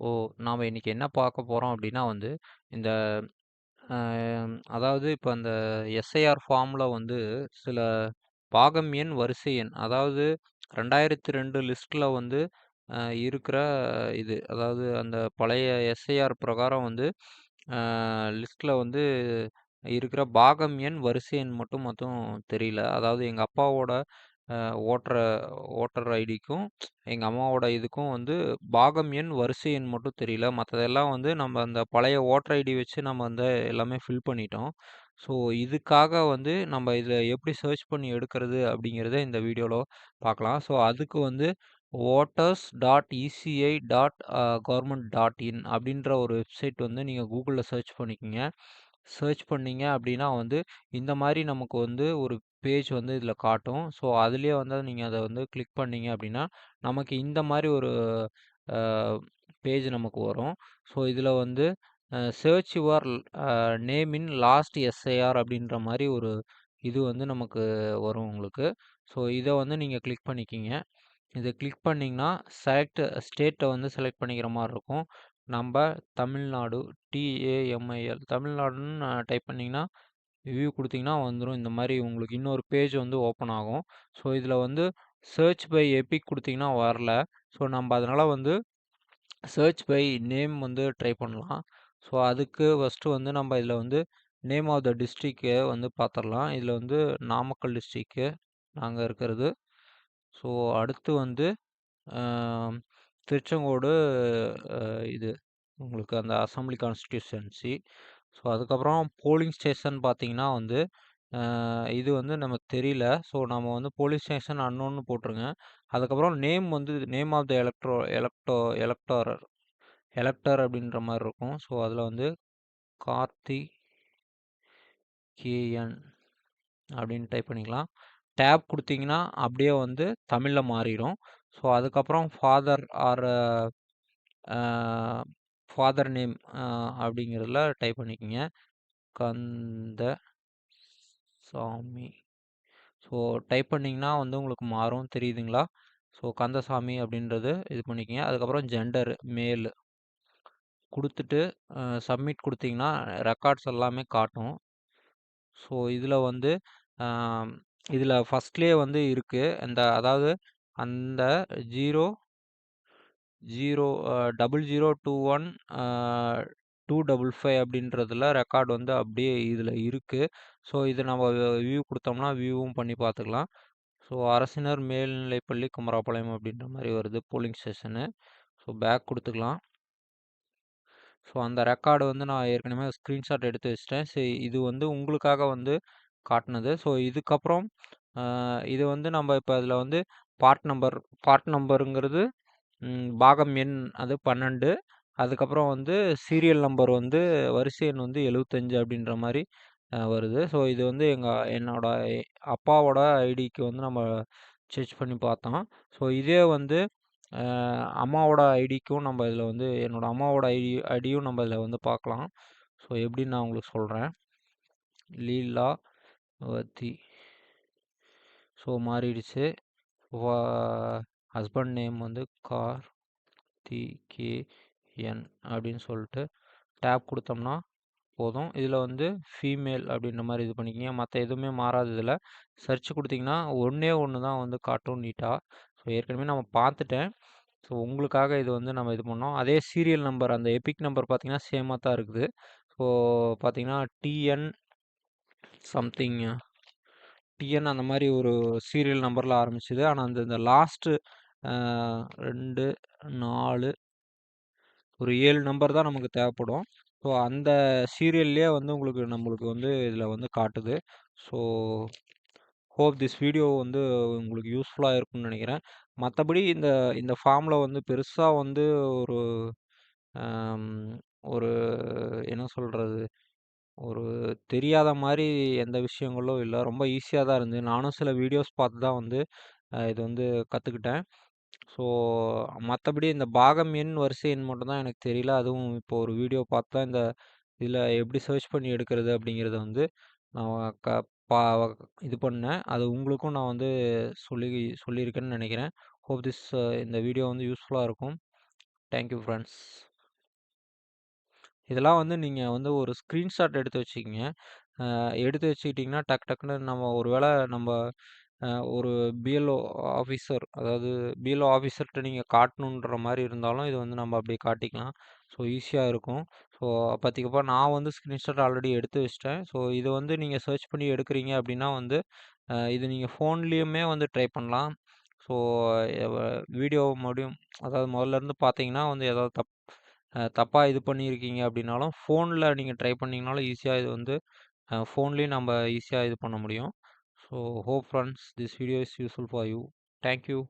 ஓ! நாம இன்னைக்கு என்ன பார்க்க போகிறோம் அப்படின்னா வந்து, இந்த அதாவது இப்போ அந்த எஸ்ஐஆர் ஃபார்மில் வந்து சில பாகம் எண், வரிசை எண் அதாவது ரெண்டாயிரத்தி ரெண்டு லிஸ்ட்டில் வந்து இருக்கிற இது. அதாவது அந்த பழைய எஸ்ஐஆர் பிரகாரம் வந்து லிஸ்ட்டில் வந்து இருக்கிற பாகம் எண், வரிசை எண் மட்டும் மொத்தம் தெரியல. அதாவது எங்கள் அப்பாவோட ஓட்டுற ஓட்டர் ஐடிக்கும், எங்கள் அம்மாவோட இதுக்கும் வந்து பாகம் எண், வரிசை எண் மட்டும் தெரியல. மற்றதெல்லாம் வந்து நம்ம அந்த பழைய ஓட்டர் ஐடி வச்சு நம்ம வந்து எல்லாமே ஃபில் பண்ணிட்டோம். ஸோ, இதுக்காக வந்து நம்ம இதில் எப்படி சர்ச் பண்ணி எடுக்கிறது அப்படிங்கிறத இந்த வீடியோவில் பார்க்கலாம். ஸோ, அதுக்கு வந்து voters dot ECI dot government dot in அப்படின்ற ஒரு வெப்சைட் வந்து நீங்கள் கூகுளில் சர்ச் பண்ணிக்கோங்க சர்ச் பண்ணீங்க அப்படின்னா வந்து, இந்த மாதிரி நமக்கு வந்து ஒரு பேஜ் வந்து இதில் காட்டும். ஸோ, அதுலேயே வந்து நீங்கள் அதை வந்து கிளிக் பண்ணீங்க அப்படின்னா, நமக்கு இந்த மாதிரி ஒரு பேஜ் நமக்கு வரும். ஸோ, இதில் வந்து search your name in last SIR அப்படின்ற மாதிரி ஒரு இது வந்து நமக்கு வரும் உங்களுக்கு. ஸோ, இதை வந்து நீங்கள் கிளிக் பண்ணிக்கிங்க இதை கிளிக் பண்ணிங்கன்னா செலக்ட் ஸ்டேட்டை வந்து செலக்ட் பண்ணிக்கிற மாதிரி இருக்கும். நம்ம தமிழ்நாடு டிஏஎம்ஐஎல் தமிழ்நாடுன்னு டைப் பண்ணிங்கன்னா வியூ கொடுத்தீங்கன்னா வந்துடும் இந்த மாதிரி உங்களுக்கு இன்னொரு பேஜ் வந்து ஓப்பன் ஆகும். ஸோ, இதில் வந்து சர்ச் பை எபிக் கொடுத்தீங்கன்னா வரல. ஸோ, நம்ம அதனால் வந்து சர்ச் பை நேம் வந்து ட்ரை பண்ணலாம். ஸோ, அதுக்கு ஃபஸ்ட்டு வந்து நம்ம இதில் வந்து நேம் ஆஃப் த டிஸ்ட்ரிக்கு வந்து பார்த்துடலாம் இதில் வந்து நாமக்கல் டிஸ்ட்ரிக்கு நாங்கள் இருக்கிறது. ஸோ, அடுத்து வந்து திருச்செங்கோடு இது உங்களுக்கு அந்த அசெம்பிளி கான்ஸ்டியூஷன்சி ஸோ, அதுக்கப்புறம் போலிங் ஸ்டேஷன் பார்த்தீங்கன்னா வந்து, இது வந்து நமக்கு தெரியல. ஸோ, நம்ம வந்து போலீஸ் ஸ்டேஷன் அன்னோன்னு போட்டுருங்க. அதுக்கப்புறம் நேம் வந்து name of the electro electo electoral elector அப்படின்ற மாதிரி இருக்கும். ஸோ, அதில் வந்து கார்த்தி கேஎன் அப்படின்னு டைப் பண்ணிக்கலாம். டேப் கொடுத்தீங்கன்னா அப்படியே வந்து தமிழில் மாறிடும் ஸோ, அதுக்கப்புறம் father or a father name அப்படிங்கிறதுல டைப் பண்ணிக்கோங்க கந்த சாமி ஸோ, டைப் பண்ணிங்கன்னா வந்து உங்களுக்கு மாறும். தெரியுதுங்களா? ஸோ, கந்தசாமி அப்படின்றது இது பண்ணிக்கங்க. அதுக்கப்புறம் ஜெண்டர் மேல் கொடுத்துட்டு சப்மிட் கொடுத்தீங்கன்னா ரெக்கார்ட்ஸ் எல்லாமே காட்டும். ஸோ, இதில் வந்து இதில் ஃபஸ்ட்லேயே வந்து இருக்குது அந்த அதாவது அந்த zero zero double zero two one two double five அப்படின்றதுல ரெக்கார்டு வந்து அப்படியே இதில் இருக்குது ஸோ, இது நம்ம வியூ கொடுத்தோம்னா வியூவும் பண்ணி பார்த்துக்கலாம். ஸோ, அரசினர் மேல்நிலைப்பள்ளி குமராபாளையம் அப்படின்ற மாதிரி வருது போலிங் ஸ்டேஷனு. ஸோ, பேக் கொடுத்துக்கலாம் ஸோ, அந்த ரெக்கார்டு வந்து நான் ஏற்கனவே ஸ்க்ரீன்ஷாட் எடுத்து வச்சிட்டேன் ஸோ இது வந்து உங்களுக்காக வந்து காட்டினது ஸோ, இதுக்கப்புறம் இது வந்து நம்ம இப்போ அதில் வந்து பார்ட் நம்பர் பார்ட் நம்பருங்கிறது பாகம் எண் அது 12 அதுக்கப்புறம் வந்து சீரியல் நம்பர் வந்து வரிசை எண் வந்து 75 அப்படின்ற மாதிரி வருது. ஸோ, இது வந்து எங்கள் என்னோட அப்பாவோட ஐடிக்கு வந்து நம்ம சர்ச் பண்ணி பார்த்தோம். ஸோ, இதே வந்து அம்மாவோட ஐடிக்கும் நம்ம இதில் வந்து என்னோட அம்மாவோட ஐடி ஐடியும் நம்ம இதில் வந்து பார்க்கலாம். ஸோ, எப்படின்னு நான் உங்களுக்கு சொல்கிறேன் லீலா வத்தி ஸோ, மாறிடுச்சு. வ ஹஸ்பண்ட் நேம் வந்து கார்த்திகேயன் அப்படின்னு சொல்லிட்டு டேப் கொடுத்தோம்னா போதும். இதில் வந்து ஃபீமேல் அப்படின்ற மாதிரி இது பண்ணிக்கிங்க மற்ற எதுவுமே மாறாது இதில் சர்ச் கொடுத்தீங்கன்னா ஒன்றே ஒன்று தான் வந்து காட்டும் நீட்டாக ஸோ, ஏற்கனவே நம்ம பார்த்துட்டேன். ஸோ, உங்களுக்காக இது வந்து நம்ம இது பண்ணோம். அதே சீரியல் நம்பர் அந்த எபிக் நம்பர் பார்த்தீங்கன்னா, சேமாக தான் இருக்குது. ஸோ, பார்த்தீங்கன்னா, டிஎன் சம்திங் டிஎன் அந்த மாதிரி ஒரு சீரியல் நம்பரில் ஆரம்பிச்சது. ஆனால் அந்த இந்த லாஸ்ட்டு ரெண்டு நாலு ஒரு ஏழு நம்பர் தான் நமக்கு தேவைப்படும். ஸோ, அந்த சீரியல்லையே வந்து உங்களுக்கு நம்மளுக்கு வந்து இதில் வந்து காட்டுது. ஸோ, ஹோப் திஸ் வீடியோ வந்து உங்களுக்கு யூஸ்ஃபுல்லாக இருக்கும்னு நினைக்கிறேன் மற்றபடி இந்த இந்த ஃபார்மில் வந்து பெருசாக வந்து ஒரு ஒரு என்ன சொல்கிறது ஒரு தெரியாத மாரி எந்த விஷயங்களும் இல்ல. ரொம்ப ஈஸியா தான் இருந்தது. நானும் சில வீடியோஸ் பார்த்து தான் வந்து அ இது வந்து கத்துக்கிட்டேன். ஸோ, மத்தபடி இந்த பாகம் எண், வரிசை எண் மட்டும் தான் எனக்கு தெரியல. அதுவும் இப்போ ஒரு வீடியோ பார்த்து தான் இந்த இதில எப்படி சர்ச் பண்ணி எடுக்கிறது அப்படிங்கிறத வந்து நான் க பா இது பண்ணேன். அது உங்களுக்கும் நான் வந்து சொல்லி சொல்லியிருக்கேன்னு நெனைக்கிறேன். ஹோப் திஸ் இந்த வீடியோ வந்து யூஸ்ஃபுல்லா இருக்கும். Thank you friends. இதெல்லாம் வந்து நீங்க வந்து ஒரு ஸ்க்ரீன்ஷாட் எடுத்து வச்சுக்கங்க. அ எடுத்து வச்சுக்கிட்டீங்கன்னா, டக் டக்குன்னு நம்ம ஒரு வேள நம்ம அ ஒரு பிஎல்ஓ ஆஃபீசர் அதாவது பிஎல்ஓ ஆஃபீசர்ட்ட நீங்க காட்டணுன்ற மாரி இருந்தாலும், இது வந்து நம்ம அப்படியே காட்டிக்கலாம். ஸோ ஈஸியா இருக்கும். ஸோ பாத்தீங்கப்பா நான் வந்து ஸ்க்ரீன்ஷாட் ஆல்ரெடி எடுத்து வச்சுட்டேன். ஸோ இது வந்து நீங்க சர்ச் பண்ணி எடுக்குறீங்க அப்படின்னா வந்து, அ இது நீங்க ஃபோன்லயுமே வந்து ட்ரை பண்ணலாம். ஸோ எவ வீடியோ மறுபடியும் அதாவது முதல்லருந்து பார்த்தீங்கன்னா வந்து ஏதாவது தப் தப்பாக இது பண்ணியிருக்கீங்க அப்படின்னாலும், ஃபோனில் நீங்கள் ட்ரை பண்ணிங்கனாலும் ஈஸியாக இது வந்து ஃபோன்லேயும் நம்ம ஈஸியாக இது பண்ண முடியும். So hope friends this video is useful for you. Thank you.